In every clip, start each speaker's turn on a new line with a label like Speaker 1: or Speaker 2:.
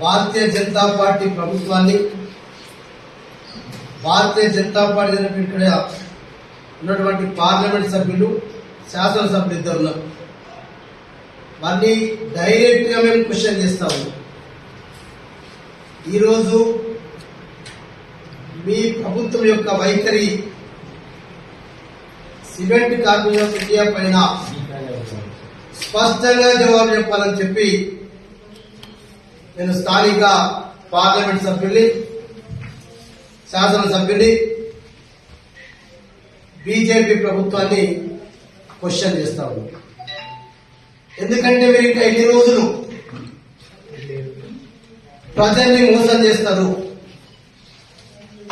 Speaker 1: భారతీయ Janata party ప్రభుత్వాన్ని భారతీయ Janata party ఇక్కడ ఉన్నటువంటి పార్లమెంట్ సభ్యులు శాసనసభ్యులు ఇద్దరు ఉన్నారు. వారిని డైరెక్ట్గా మేము క్వశ్చన్ చేస్తాము ఈరోజు మీ ప్రభుత్వం యొక్క వైఖరి సిమెంట్ కార్మికుల ఇండియా పైన స్పష్టంగా జవాబు చెప్పాలని చెప్పి నేను స్థానిక పార్లమెంట్ సభ్యుల్ని శాసనసభ్యుల్ని బీజేపీ ప్రభుత్వాన్ని క్వశ్చన్ చేస్తా ఉన్నాను ఎందుకంటే మీరు ఇంకా ఎన్ని రోజులు ప్రజల్ని మోసం చేస్తారు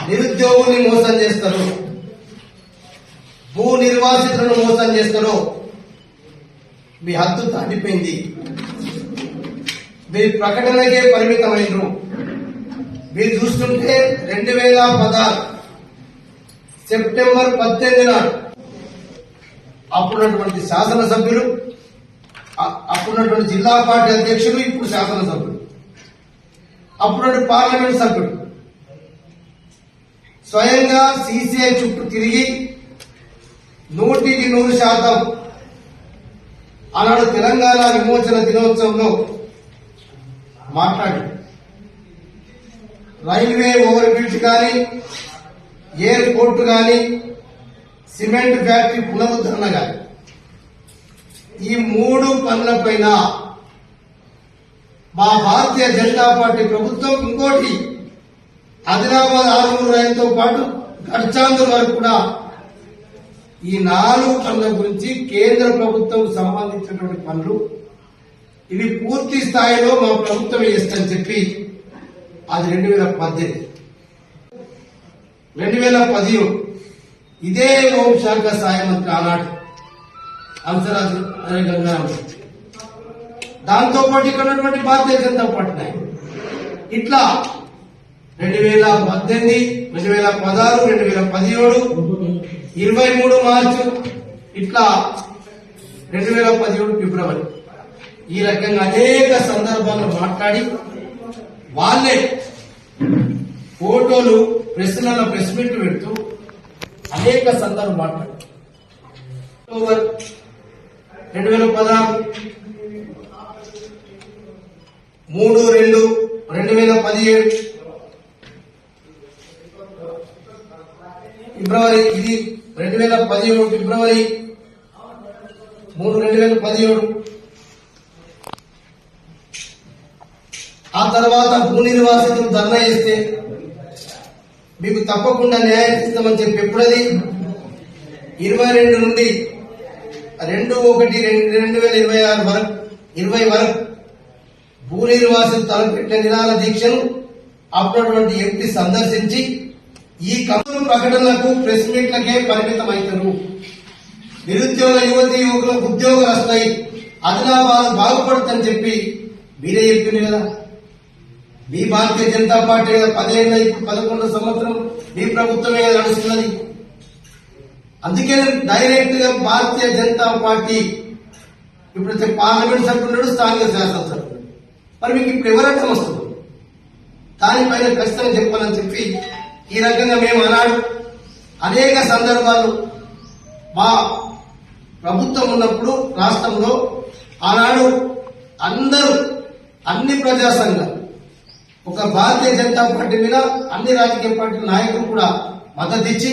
Speaker 1: నిరుద్యోగుల్ని మోసం చేస్తారు భూ నిర్వాసితులను మోసం చేస్తారు. మీ హద్దు దాటిపోయింది. మీ ప్రకటనకే పరిమితమైనరు మీరు చూస్తుంటే రెండు వేల పదహారు సెప్టెంబర్ పద్దెనిమిది నాడు అప్పుడున్నటువంటి శాసనసభ్యులు అప్పుడున్నటువంటి జిల్లా పార్టీ అధ్యక్షులు ఇప్పుడు శాసనసభ్యులు. అప్పుడున్నటువంటి పార్లమెంట్ సభ్యుడు స్వయంగా సీసీఐ చుట్టూ తిరిగి నూటికి నూరు శాతం ఆనాడు తెలంగాణ విమోచన దినోత్సవంలో మాట్లాడి. రైల్వే ఓవర్ బ్రిడ్జ్ కానీ ఎయిర్పోర్ట్ కానీ సిమెంట్ ఫ్యాక్టరీ పునరుద్ధరణ కానీ ఈ మూడు పనులపైన మా భారతీయ జనతా పార్టీ ప్రభుత్వం ఇంకోటి ఆదిలాబాద్ ఆరుమూరు రైలుతో పాటు గడ్చాందూరు వరకు కూడా ఈ నాలుగు పనుల గురించి కేంద్ర ప్రభుత్వం సంబంధించినటువంటి పనులు ఇవి పూర్తి స్థాయిలో మా ప్రభుత్వం చేస్తుందని చెప్పి అది రెండు వేల పద్దెనిమిది. రెండు వేల పదిహేను ఇదే హోంశాఖ సహాయ మంత్రి ఆనాడు. హంసరాజు అనే గంగారాం దాంతో పాటు ఇక్కడ ఉన్నటువంటి భారతీయ జనతా పార్టీ నాయకులు ఇట్లా రెండు వేల పద్దెనిమిది రెండు వేల పదహారు రెండు వేల పదిహేడు ఇరవై మూడు మార్చి ఇట్లా రెండు వేల పదిహేడు ఫిబ్రవరి. ఈ రకంగా అనేక సందర్భాల్లో మాట్లాడి వాళ్ళే ఫోటోలు ప్రెస్లలో ప్రెస్ మీట్లు పెడుతూ అనేక సందర్భాలు మాట్లాడు అక్టోబర్ రెండు వేల పదహారు మూడు రెండు రెండు వేల పదిహేడు ఫిబ్రవరి ఇది రెండు వేల పదిహేడు ఫిబ్రవరి మూడు రెండు వేల పదిహేడు ఆ తర్వాత భూ నిర్వాసితులు ధర్నా చేస్తే మీకు తప్పకుండా న్యాయం ఇస్తామని చెప్పి ఎప్పుడది? ఇరవై రెండు నుండి రెండు ఒకటి రెండు రెండు వేల ఇరవై ఆరు వరకు ఇరవై వరకు భూ నిర్వాసితులు తలపెట్టిన నిరాల దీక్షను అప్పుడటువంటి ఎంపీ సందర్శించి ఈ కమలు ప్రకటనలకు ప్రెస్ మీట్లకే పరిమితం అవుతారు నిరుద్యోగ యువతి యువకులకు ఉద్యోగాలు వస్తాయి అదనాభాలు బాగుపడుతుందని చెప్పి మీరే చెప్పింది కదా. మీ భారతీయ జనతా పార్టీ పదిహేను పదేళ్ళ ఇప్పుడు పదకొండు సంవత్సరం మీ ప్రభుత్వమే నడుస్తున్నది. అందుకే డైరెక్ట్గా భారతీయ జనతా పార్టీ ఇప్పుడు పార్లమెంట్ సభ్యుడు స్థానిక శాసనసభ్యుడు మరి మీకు ఇప్పుడు ఎవరట్టం వస్తుంది? దానిపైన ఖచ్చితంగా చెప్పాలని చెప్పి ఈ రకంగా మేము అన్నాడు అనేక సందర్భాలు మా ప్రభుత్వం ఉన్నప్పుడు రాష్ట్రంలో ఆనాడు అందరూ అన్ని ప్రజా సంఘాలు ఒక భారతీయ జనతా పార్టీ మీద అన్ని రాజకీయ పార్టీల నాయకులు కూడా మద్దతు ఇచ్చి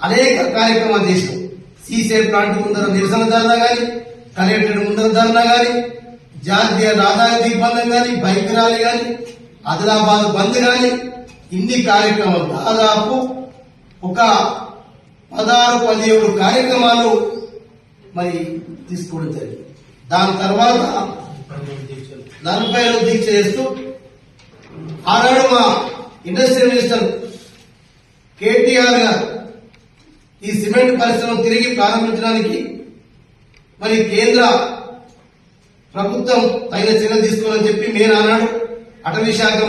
Speaker 1: అనేక కార్యక్రమాలు చేశాం సీసే ప్లాంట్ ముందర నిరసన ధర్నా కానీ కలెక్టర్ ముందర ధర్నా కానీ జాతీయ రహదారి దీపందం కానీ బైక్ ర్యాలీ కానీ ఆదిలాబాద్ బంద్ కానీ ఇన్ని కార్యక్రమాలు దాదాపు ఒక పదహారు పదిహేడు కార్యక్రమాలు మరి తీసుకోవడం జరిగింది. దాని తర్వాత నలభై దీక్ష చేస్తూ ఆనాడు మా ఇండస్ట్రియల్ మినిస్టర్ కేటీఆర్ గారు ఈ సిమెంట్ పరిశ్రమ తిరిగి ప్రారంభించడానికి మరి కేంద్ర ప్రభుత్వం తగిన చర్యలు తీసుకోవాలని చెప్పి నేను ఆనాడు అటవీ శాఖ